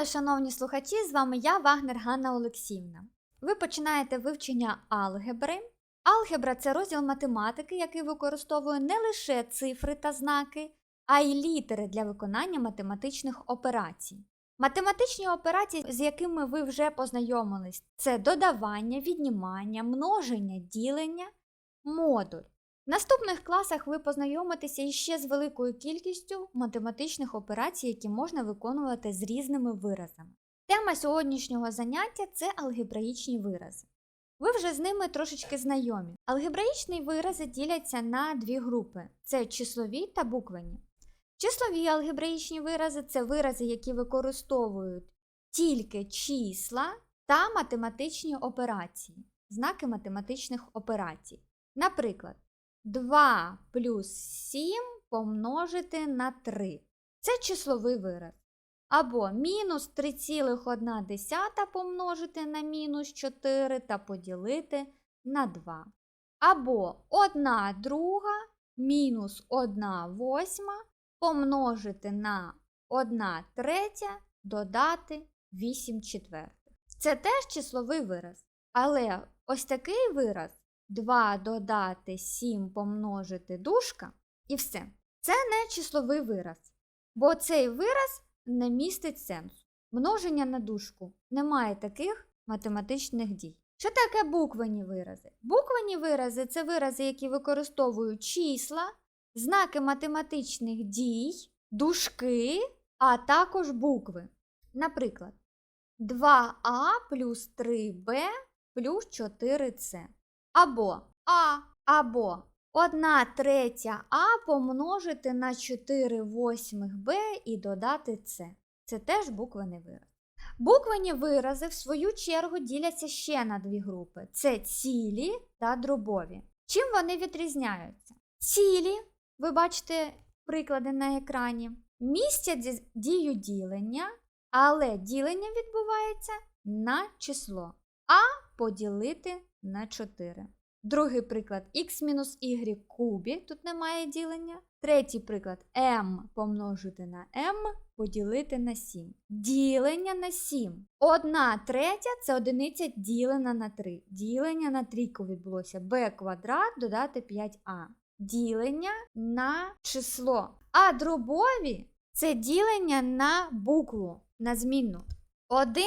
Вітаю, шановні слухачі! З вами я, Вагнер Ганна Олексіївна. Ви починаєте вивчення алгебри. Алгебра це розділ математики, який використовує не лише цифри та знаки, а й літери для виконання математичних операцій. Математичні операції, з якими ви вже познайомились, це додавання, віднімання, множення, ділення, модуль. Наступних класах ви познайомитеся іще з великою кількістю математичних операцій, які можна виконувати з різними виразами. Тема сьогоднішнього заняття це алгебраїчні вирази. Ви вже з ними трошечки знайомі. Алгебраїчні вирази діляться на дві групи: це числові та буквені. Числові алгебраїчні вирази це вирази, які використовують тільки числа та математичні операції, знаки математичних операцій. Наприклад, 2 плюс 7 помножити на 3. Це числовий вираз. Або мінус 3,1 помножити на мінус 4 та поділити на 2. Або 1 друга мінус 1 восьма помножити на 1 третя додати 8 четвертих. Це теж числовий вираз. Але ось такий вираз 2 додати 7 помножити дужка і все. Це не числовий вираз, бо цей вираз не містить сенсу. Множення на дужку немає таких математичних дій. Що таке буквені вирази? Буквені вирази це вирази, які використовують числа, знаки математичних дій, дужки, а також букви. Наприклад, 2а плюс 3b плюс 4c. Або А або 1 третя А помножити на 4 восьмих Б і додати С. Це теж буквений вираз. Буквені вирази, в свою чергу, діляться ще на дві групи: це цілі та дробові. Чим вони відрізняються? Цілі, ви бачите приклади на екрані, містять дію ділення, але ділення відбувається на число. А поділити на 4. Другий приклад x-y кубі, тут немає ділення. Третій приклад m помножити на m поділити на 7. Ділення на 7. Одна третя це одиниця ділена на 3. Ділення на трійку відбулося b квадрат додати 5а. Ділення на число. А дробові це ділення на букву, на змінну. 1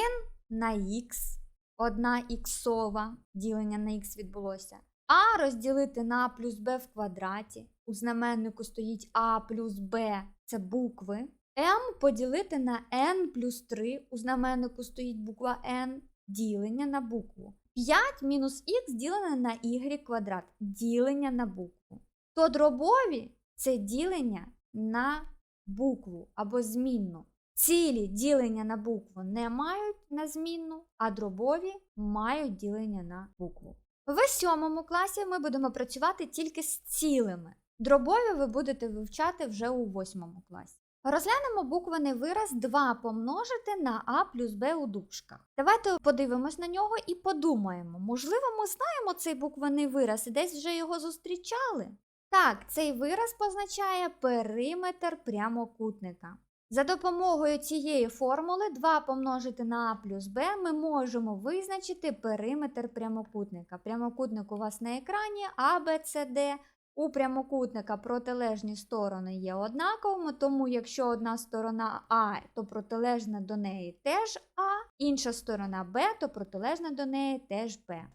на х. Одна іксова ділення на х відбулося. А розділити на А плюс Б в квадраті. У знаменнику стоїть А плюс Б це букви. М поділити на n плюс 3. У знаменнику стоїть буква n. Ділення на букву. 5 мінус х ділене на y квадрат. Ділення на букву. То дробові це ділення на букву або змінну. Цілі ділення на букву не мають на змінну, а дробові мають ділення на букву. В сьомому класі ми будемо працювати тільки з цілими. Дробові ви будете вивчати вже у восьмому класі. Розглянемо буквений вираз 2 помножити на А плюс Б у дужках. Давайте подивимось на нього і подумаємо, можливо, ми знаємо цей буквений вираз і десь вже його зустрічали. Так, цей вираз позначає периметр прямокутника. За допомогою цієї формули 2 помножити на А плюс Б ми можемо визначити периметр прямокутника. Прямокутник у вас на екрані А, Б, С, Д. У прямокутника протилежні сторони є однаковими, тому якщо одна сторона А, то протилежна до неї теж А, інша сторона Б, то протилежна до неї теж Б.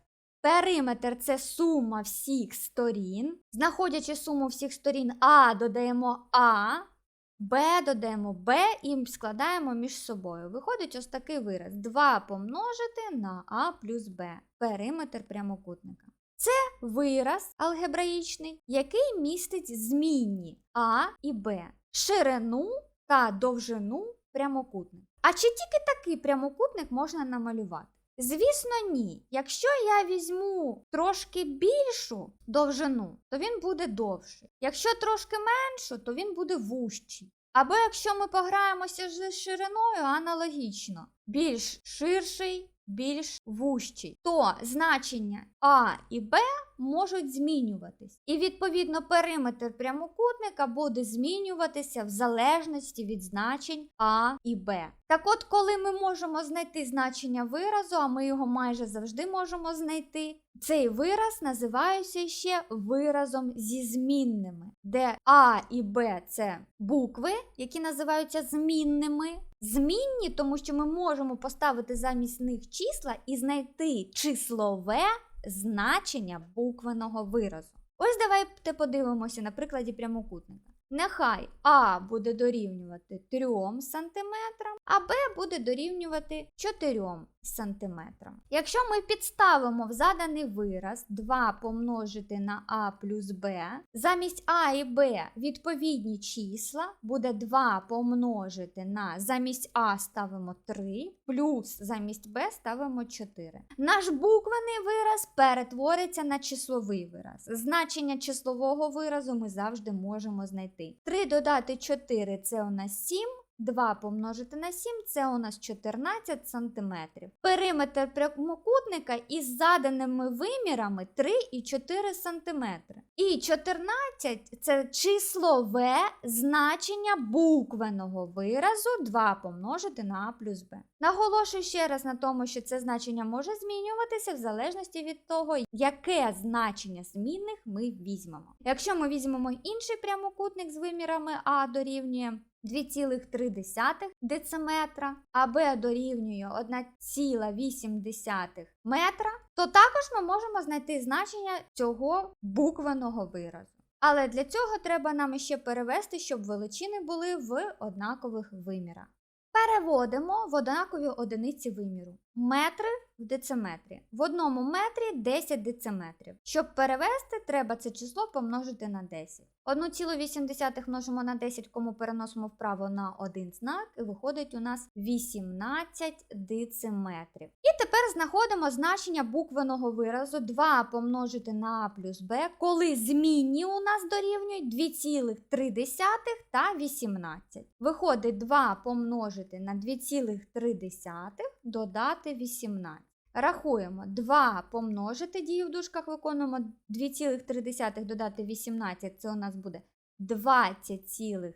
Периметр це сума всіх сторін. Знаходячи суму всіх сторін А, додаємо А. Б додаємо Б і складаємо між собою. Виходить ось такий вираз: 2 помножити на А плюс Б. Периметр прямокутника. Це вираз алгебраїчний, який містить змінні А і Б, ширину та довжину прямокутника. А чи тільки такий прямокутник можна намалювати? Звісно, ні. Якщо я візьму трошки більшу довжину, то він буде довший. Якщо трошки меншу, то він буде вужчий. Або якщо ми пограємося з шириною, аналогічно, більш ширший, більш вущий, то значення А і Б можуть змінюватись. І відповідно периметр прямокутника буде змінюватися в залежності від значень А і Б. Так от, коли ми можемо знайти значення виразу, а ми його майже завжди можемо знайти, цей вираз називається ще виразом зі змінними, де А і Б це букви, які називаються змінними. Змінні, тому що ми можемо поставити замість них числа і знайти числове значення буквеного виразу. Ось давайте подивимося на прикладі прямокутника. Нехай А буде дорівнювати 3 см, а Б буде дорівнювати 4 см. Якщо ми підставимо в заданий вираз 2 помножити на А плюс Б, замість А і Б відповідні числа буде 2 помножити на замість А ставимо 3, плюс замість Б ставимо 4. Наш буквений вираз перетвориться на числовий вираз. Значення числового виразу ми завжди можемо знайти. 3 додати 4 це у нас 7. 2 помножити на 7 це у нас 14 см. Периметр прямокутника із заданими вимірами 3 і 4 см. І 14 це числове значення буквеного виразу 2 помножити на А плюс Б. Наголошую ще раз на тому, що це значення може змінюватися в залежності від того, яке значення змінних ми візьмемо. Якщо ми візьмемо інший прямокутник з вимірами А дорівнює 2,3 дециметра, а Б дорівнює 1,8 метра, то також ми можемо знайти значення цього буквеного виразу. Але для цього треба нам ще перевести, щоб величини були в однакових вимірах. Переводимо в однакові одиниці виміру. Метри в дециметрі. В одному метрі 10 дециметрів. Щоб перевести, треба це число помножити на 10. 1,8 множимо на 10, кому переносимо вправо на один знак, і виходить у нас 18 дециметрів. І тепер знаходимо значення буквеного виразу 2 помножити на А плюс Б, коли змінні у нас дорівнюють 2,3 та 18. Виходить 2 помножити на 2,3 додати 18. Рахуємо 2 помножити дію в дужках виконуємо 2,3 додати 18, це у нас буде 20,3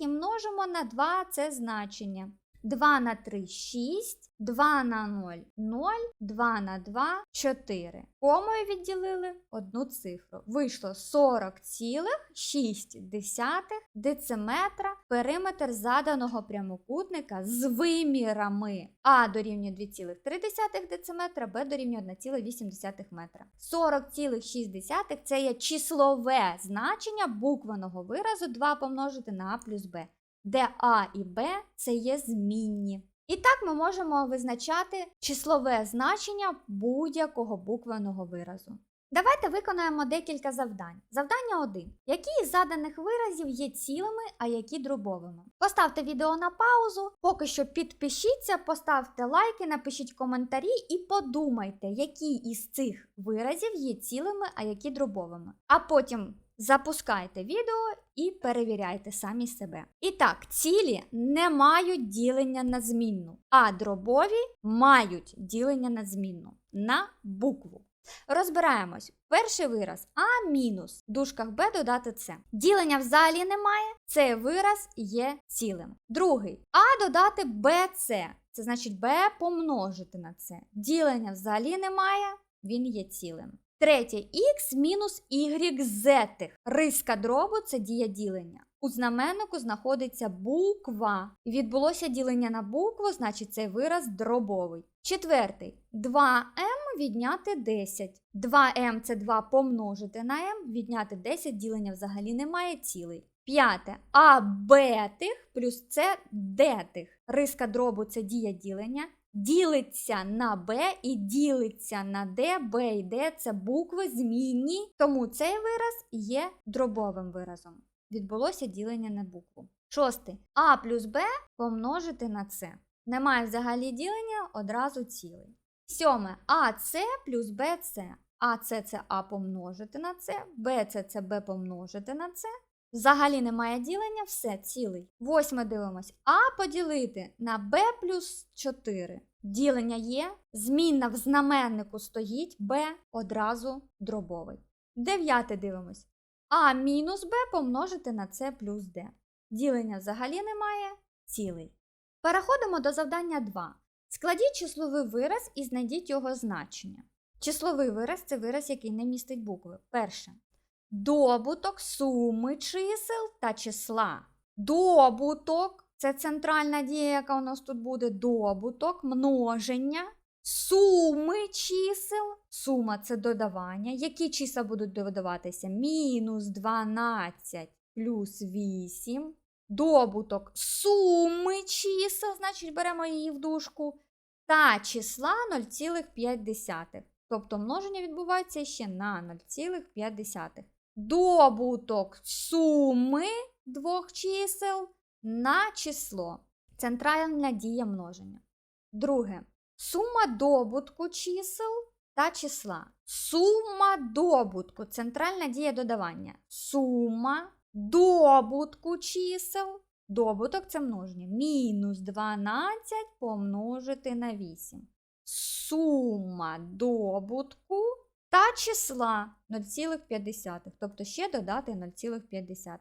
і множимо на 2 це значення. 2 на 3 6, 2 на 0 0, 2 на 2 4. Комою відділили одну цифру. Вийшло 40,6 дециметра периметр заданого прямокутника з вимірами А дорівнює 2,3 дециметра, Б дорівнює 1,8 метра. 40,6 це є числове значення буквеного виразу 2 помножити на А плюс Б де А і Б це є змінні. І так ми можемо визначати числове значення будь-якого буквеного виразу. Давайте виконаємо декілька завдань. Завдання 1. Які із заданих виразів є цілими, а які дробовими? Поставте відео на паузу, поки що підпишіться, поставте лайки, напишіть коментарі і подумайте, які із цих виразів є цілими, а які дробовими. А потім запускайте відео і перевіряйте самі себе. І так, цілі не мають ділення на змінну, а дробові мають ділення на змінну на букву. Розбираємось. Перший вираз А мінус в дужках Б додати С. Ділення взагалі немає, цей вираз є цілим. Другий А додати БЦ. Це значить Б помножити на С. Ділення взагалі немає, він є цілим. Третє х мінус y зетих. Риска дробу це дія ділення. У знаменнику знаходиться буква. Відбулося ділення на букву, значить цей вираз дробовий. Четвертий 2m відняти 10. 2m це 2 помножити на m, відняти 10, ділення взагалі немає цілий. П'яте а бетих плюс це детих. Риска дробу це дія ділення. Ділиться на Б і ділиться на Д, Б і Д це букви змінні, тому цей вираз є дробовим виразом. Відбулося ділення на букву. Шостий. А плюс Б помножити на С. Немає взагалі ділення одразу цілий. Сьоме АС плюс БС. АС це А помножити на С, БС це Б помножити на С. Взагалі немає ділення, все цілий. Восьме дивимось. А поділити на b плюс 4. Ділення є, змінна в знаменнику стоїть, Б одразу дробовий. Дев'яте дивимось. А мінус Б помножити на С плюс Д. Ділення взагалі немає, цілий. Переходимо до завдання 2. Складіть числовий вираз і знайдіть його значення. Числовий вираз це вираз, який не містить букви. Перше. Добуток суми чисел та числа. Добуток це центральна дія, яка у нас тут буде. Добуток, множення, суми чисел. Сума це додавання. Які числа будуть додаватися? Мінус 12 плюс 8. Добуток суми чисел, значить беремо її в дужку, та числа 0,5. Тобто множення відбувається ще на 0,5. Добуток суми двох чисел на число. Центральна дія множення. Друге. Сума добутку чисел та числа. Сума добутку. Центральна дія додавання. Сума добутку чисел. Добуток це множення. Мінус 12 помножити на 8. Сума добутку та числа 0,5. Тобто ще додати 0,5.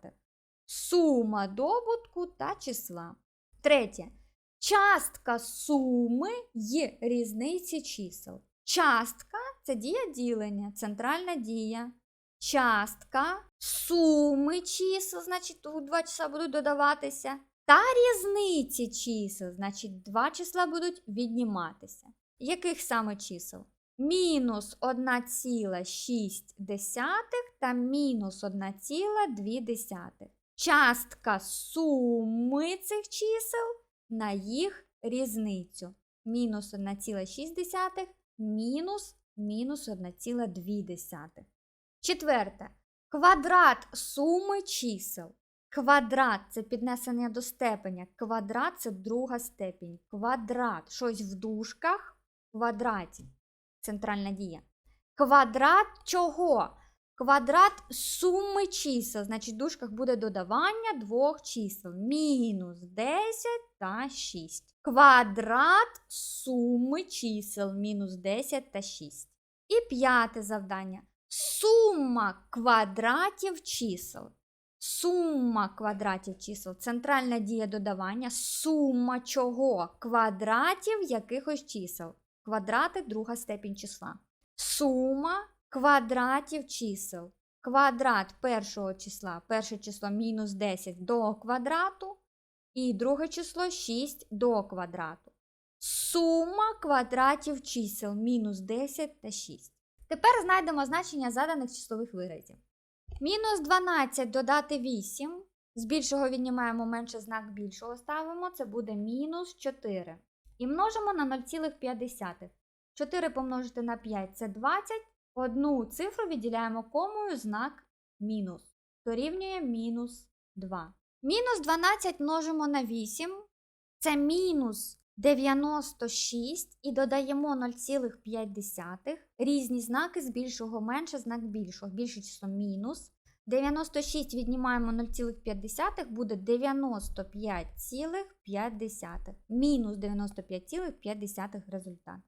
Сума добутку та числа. Третє. Частка суми й різниці чисел. Частка це дія ділення, центральна дія. Частка суми чисел, значить, тут два числа будуть додаватися. Та різниці чисел, значить, два числа будуть відніматися. Яких саме чисел? Мінус 1,6 та мінус 1,2. Частка суми цих чисел на їх різницю. Мінус 1,6, мінус мінус 1,2. Четверте. Квадрат суми чисел. Квадрат це піднесення до степеня. Квадрат це друга степінь. Квадрат щось в дужках квадраті. Центральна дія. Квадрат чого? Квадрат суми чисел. Значить, в дужках буде додавання двох чисел. Мінус 10 та 6. Квадрат суми чисел мінус 10 та 6. І п'яте завдання. Сума квадратів чисел. Сума квадратів чисел. Центральна дія додавання. Сума чого? Квадратів якихось чисел. Квадрати друга степінь числа. Сума квадратів чисел. Квадрат першого числа. Перше число мінус 10 до квадрату. І друге число 6 до квадрату. Сума квадратів чисел мінус 10 та 6. Тепер знайдемо значення заданих числових виразів. Мінус 12 додати 8. З більшого віднімаємо менше знак більшого ставимо. Це буде мінус 4. І множимо на 0,5. 4 помножити на 5 це 20. Одну цифру відділяємо комою знак мінус. Дорівнює мінус 2. Мінус 12 множимо на 8. Це мінус 96 і додаємо 0,5. Різні знаки з більшого менше знак більшого. Більше число мінус. 96 віднімаємо 0,5, буде 95,5. Мінус 95,5 результат.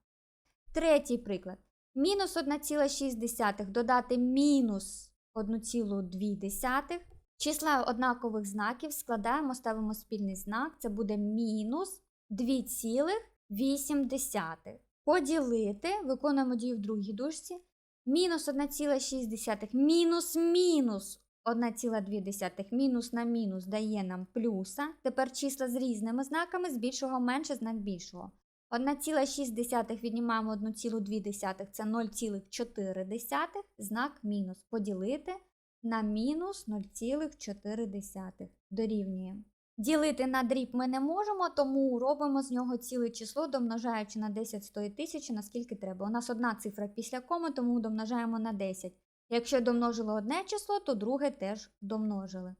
Третій приклад. Мінус 1,6 додати мінус 1,2. Числа однакових знаків складаємо, ставимо спільний знак. Це буде мінус 2,8. Поділити, виконуємо дію в другій дужці. Мінус 1,6 мінус мінус 1,2 мінус на мінус дає нам плюса. Тепер числа з різними знаками з більшого менше знак більшого. 1,6 віднімаємо 1,2 це 0,4 знак мінус. Поділити на мінус 0,4 дорівнює. Ділити на дріб ми не можемо, тому робимо з нього ціле число, домножаючи на 10 100 тисячі, наскільки треба. У нас одна цифра після коми, тому домножаємо на 10. Якщо домножили одне число, то друге теж домножили.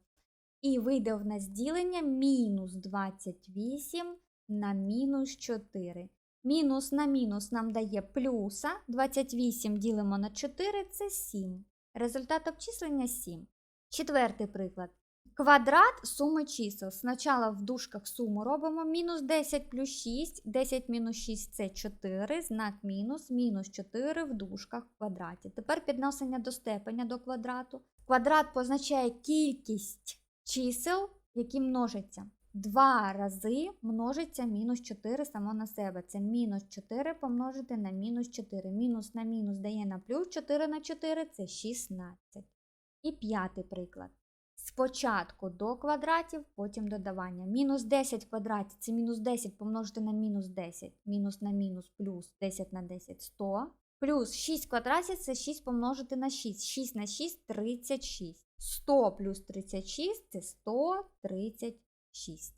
І вийде в нас ділення мінус 28 на мінус 4. Мінус на мінус нам дає плюса. 28 ділимо на 4 це 7. Результат обчислення 7. Четвертий приклад. Квадрат суми чисел. Спочатку в дужках суму робимо мінус 10 плюс 6, 10 мінус 6 це 4, знак мінус, мінус 4 в дужках в квадраті. Тепер підносення до степеня до квадрату. Квадрат позначає кількість чисел, які множаться. Два рази множиться мінус 4 само на себе. Це мінус 4 помножити на мінус 4. Мінус на мінус дає на плюс 4 на 4 це 16. І п'ятий приклад. Спочатку до квадратів, потім додавання. Мінус 10 в квадраті це мінус 10 помножити на мінус 10. Мінус на мінус плюс 10 на 10 100. Плюс 6 в квадраті це 6 помножити на 6. 6 на 6 36. 100 плюс 36 це 136.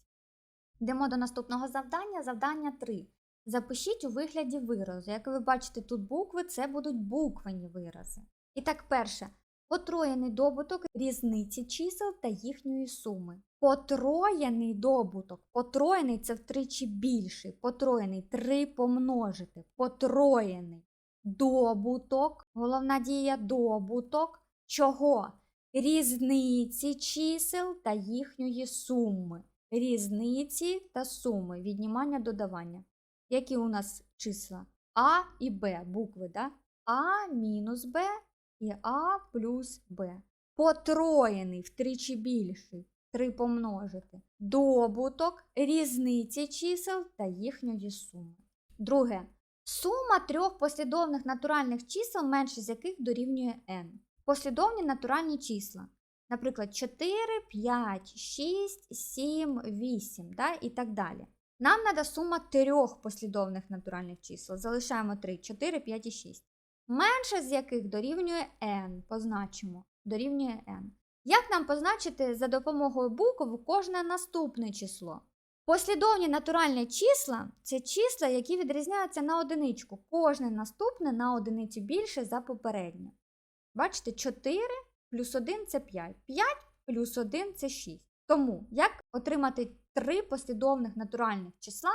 Йдемо до наступного завдання. Завдання 3. Запишіть у вигляді виразу. Як ви бачите, тут букви це будуть буквені вирази. І так, перше. Потроєний добуток різниці чисел та їхньої суми. Потроєний добуток. Потроєний це втричі більший. Потроєний 3 помножити. Потроєний добуток. Головна дія добуток. Чого? Різниці чисел та їхньої суми. Різниці та суми. Віднімання додавання. Які у нас числа? А і Б, букви, да? А мінус Б і А плюс Б. Потроєний втричі більший. 3 помножити. Добуток різниці чисел та їхньої суми. Друге. Сума трьох послідовних натуральних чисел, менше з яких дорівнює n. Послідовні натуральні числа. Наприклад, 4, 5, 6, 7, 8 да? і так далі. Нам треба сума трьох послідовних натуральних чисел. Залишаємо 3, 4, 5 і 6 менше з яких дорівнює n. Позначимо, дорівнює n. Як нам позначити за допомогою букв кожне наступне число? Послідовні натуральні числа це числа, які відрізняються на одиничку. Кожне наступне на одиницю більше за попереднє. Бачите, 4 плюс 1 це 5. 5 плюс 1 це 6. Тому як отримати три послідовних натуральних числа,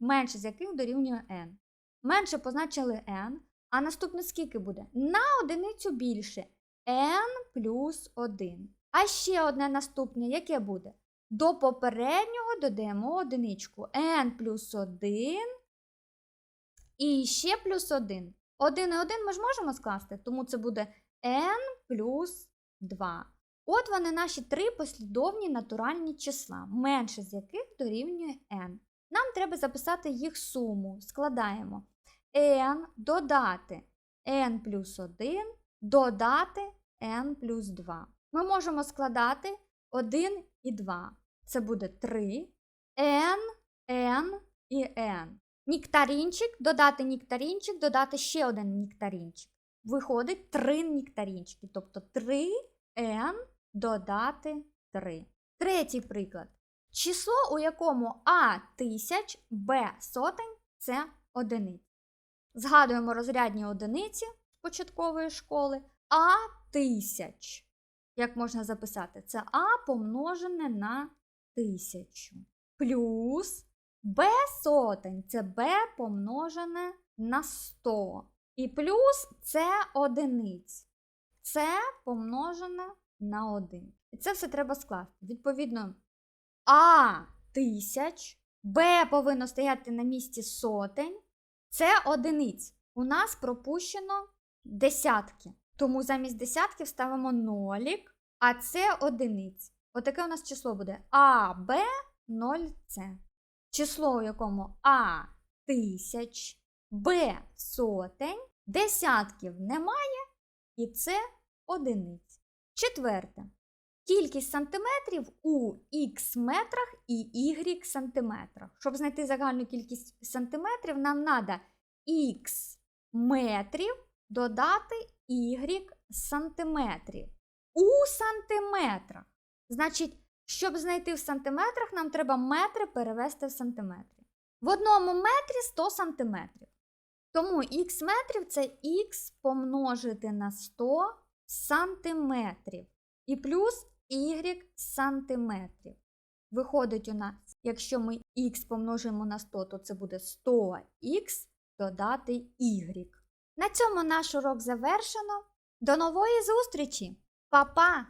менше з яких дорівнює n? Менше позначили n, а наступне скільки буде? На одиницю більше n плюс 1. А ще одне наступне, яке буде? До попереднього додаємо одиничку n плюс 1 і ще плюс 1. 1 і 1 ми ж можемо скласти, тому це буде n плюс 2. От вони наші три послідовні натуральні числа, менше з яких дорівнює n. Нам треба записати їх суму. Складаємо n додати n плюс 1 додати n плюс 2. Ми можемо складати 1 і 2. Це буде 3 n, n і n. Ніктарінчик, додати ніктарінчик, додати ще один ніктарінчик. Виходить 3 ніктарінчики, тобто 3 n додати 3. Третій приклад. Число, у якому А тисяч, Б сотень це одиниця. Згадуємо розрядні одиниці початкової школи. А тисяч. Як можна записати? Це А помножене на тисячу. Плюс Б сотень це Б помножене на 100. І плюс це одиниць. Це помножене на 1. І це все треба скласти. Відповідно, А тисяч, Б повинно стояти на місці сотень. Це одиниць. У нас пропущено десятки. Тому замість десятків ставимо нолік, а це одиниць. Отаке у нас число буде А, Б, 0, С. Число, у якому А тисяч, Б сотень, десятків немає, і це одиниць. Четверте. Кількість сантиметрів у х метрах і y сантиметрах. Щоб знайти загальну кількість сантиметрів, нам треба х метрів додати y сантиметрів. У сантиметрах. Значить, щоб знайти в сантиметрах, нам треба метри перевести в сантиметри. В одному метрі 100 сантиметрів. Тому х метрів це х помножити на 100 сантиметрів. І плюс y сантиметрів. Виходить у нас, якщо ми х помножимо на 100, то це буде 100х додати y. На цьому наш урок завершено. До нової зустрічі! Па-па!